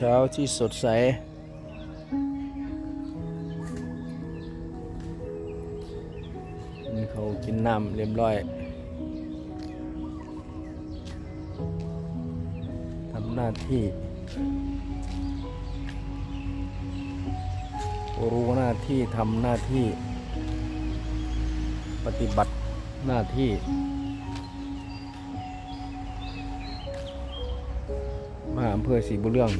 เช้าที่สดใสกินเขากินน้ำเรียบร้อยทำหน้าที่ รู้หน้าที่ทำหน้าที่ ปฏิบัติหน้าที่มาอำเภอศรีบุญเรื่อง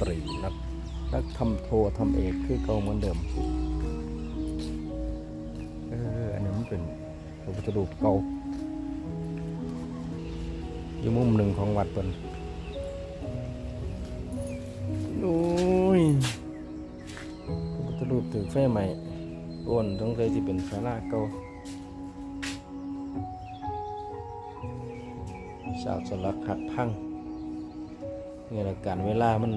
ตรีนักนักทำโททำเอกคือเก่าเหมือนเดิมเอออันนี้มันเป็นพระพุทธรูปเก่าอยู่มุมหนึ่งของวัดเปิ้นโอ้ยพระพุทธรูปถือไฟใหม่อ้วนต้องเคยที่เป็นศาลาเก่าสาวสลักหักพังนี่แหละการเวลามัน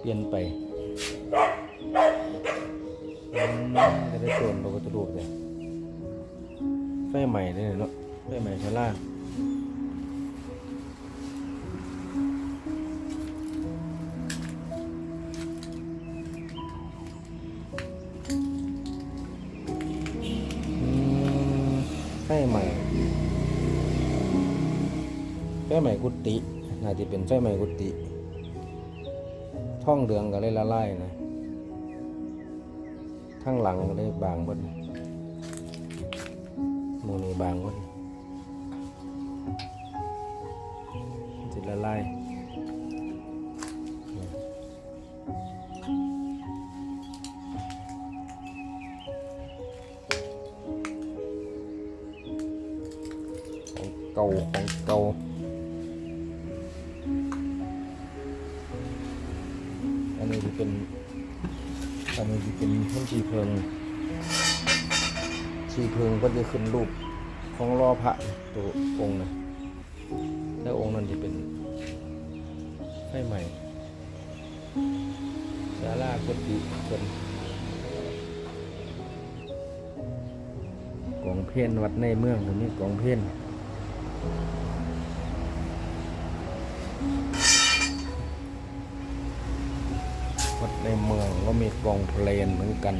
เปลี่ยนไปอืมจะได้ส่วนพระพุทธรูปเลยไฟใหม่เลยเนาะไฟใหม่ชาล่าไฟใหม่ไฟใหม่กุฏิน่าจะเป็นไฟใหม่กุฏิ องเดืองก็เลยละลายนะข้งหลังก็เลยบางบดหมูนีบางบดจิละลายของเก่าของเก่า นี้จะเป็นอันนี้จะเป็นห้องชีเพิงชีเพิงก็จะขึ้นรูปของรอพระตัวองค์นะแล้วองค์นั้นจะเป็นไฟใหม่ศาลากุฏิเป็นกองเพ้นวัดในเมืองตรงนี้กองเพ้น ในเมืองก็มีกองเพลนเหมือนกัน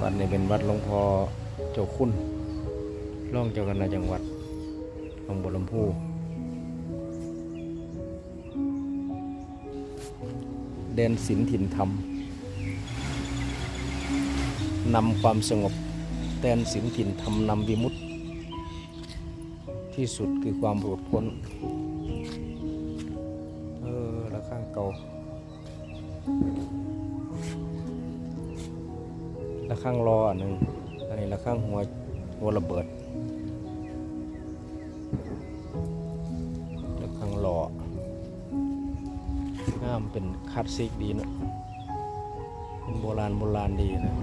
วัดนี้เป็นวัดหลวงพ่อเจ้าคุณร่องเจ้าคณะจังหวัดหนองบัวลำพูแดนศิลถิ่นธรรมนำความสงบแดนศิลถิ่นธรรมนำวิมุตติ ที่สุดคือความหลุดพ้น เออละข้างเก่าละข้างรออันหนึ่งอันนี้ละข้างหัวหัวระเบิดละข้างรอง่ามเป็นคลาสสิกดีนะเป็นโบราณโบราณดีนะ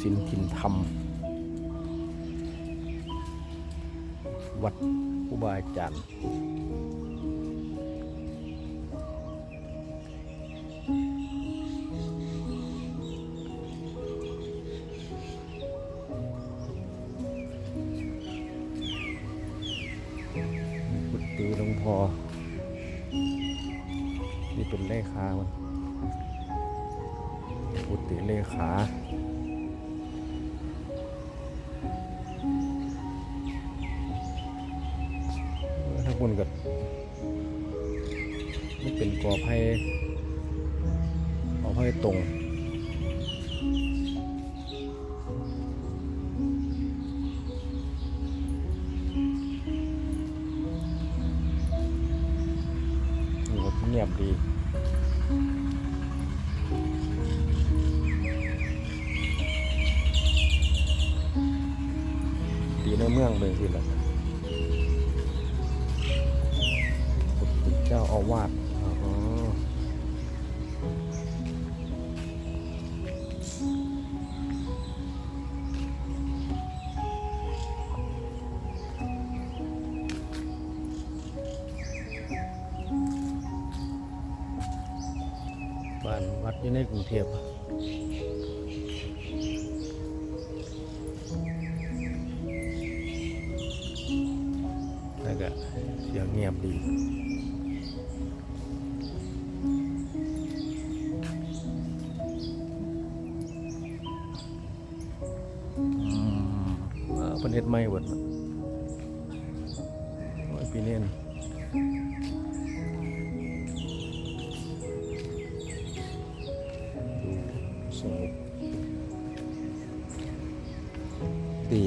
ศิลปินธรรม วัดอุบาอาจารย์ บุญกัไม่เป็นกอไผ่กอไผ่ตรงเงียบดีดีในเมืองเป็นสิละ วาส ว้าวประเทศใหม่หมดโอ้ยปีนี้สงบดี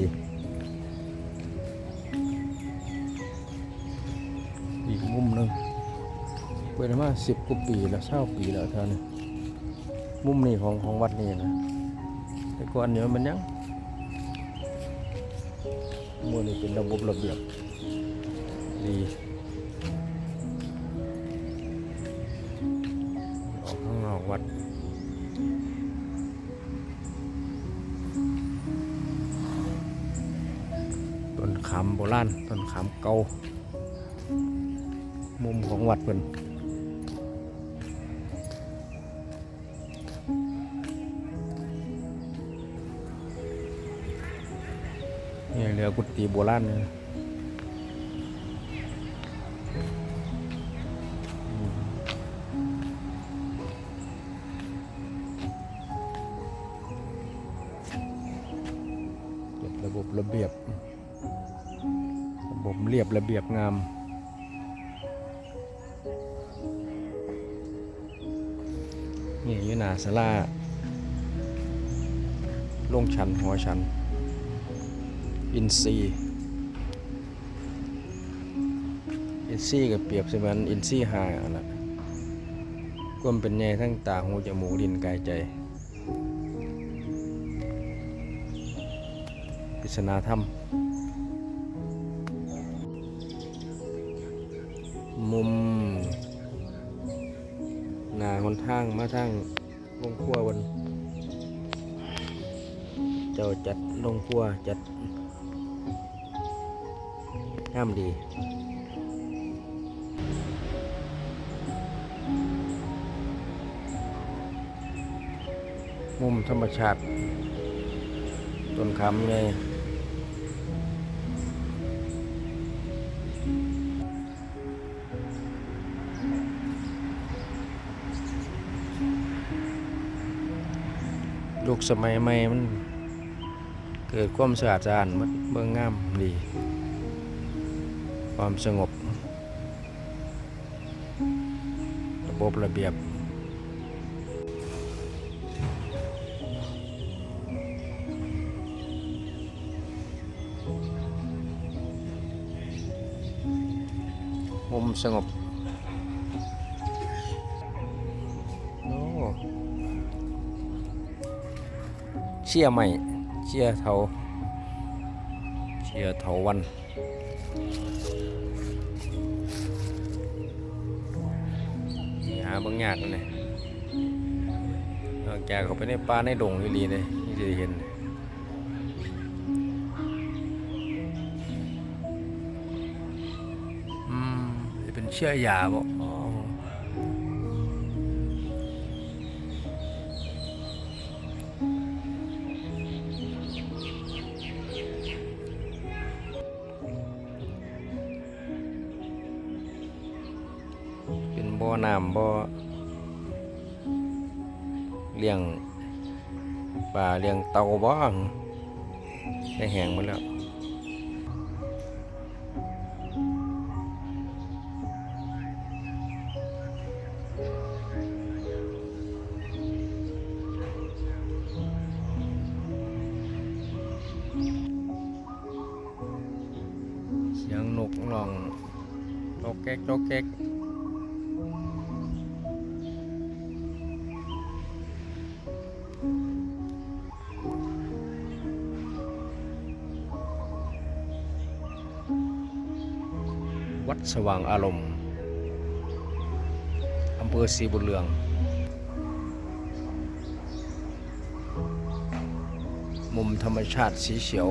อีกมุมหนึ่งเปิดมาสิบกว่าปีแล้วเช่าปีแล้วเท่านี้มุมนี้ของของวัดนี้นะแต่ก่อนเนี่ยมันยัง มือนี่เป็นระบบระเบียบดีออกข้างนอกวัดต้นขามโบราณต้นขามเก่ามุมของวัดเพิ่น นี่เรือกุฏิโบราณเนี่ยระบบระเบียบ ระบบเรียบระเบียบงามนี่อยู่หนาสลาลงชันหัวชัน อินซีอินซีก็เปรียบเสมือนอินซีหาอันละก้มเป็นใหญ่ทั้งตาหูจมูกดินกายใจปริศนาธรรม มุมหน้าคนทางมาทางลงครัวบนเจ้าจัดลงครัวจัด งามดีมุมธรรมชาติ ต้นคำไงลูกสมัยใหม่มัน เกิดความสะอาดสะอาดมันเบิ่งงามดี ความสงบ ระบบระเบียบ มุมสงบโอ้เชี่ยใหม่เชี่ยเทาเชี่ยเทาวันาบางยางเลยนอกจากเขาไปในป่าในดงอีหลีเลยนี่จะเห็นอืมจะเป็นเชื่อยาบ่ เลี้ยงปลาเลี้ยงเต่าบ่ได้แห้งหมดแล้วเสียงนกร้องจอกแก๊กจอกแก๊ก วัดสว่างอารมณ์อำเภอศรีบุญเรือง มุมธรรมชาติสีเขียว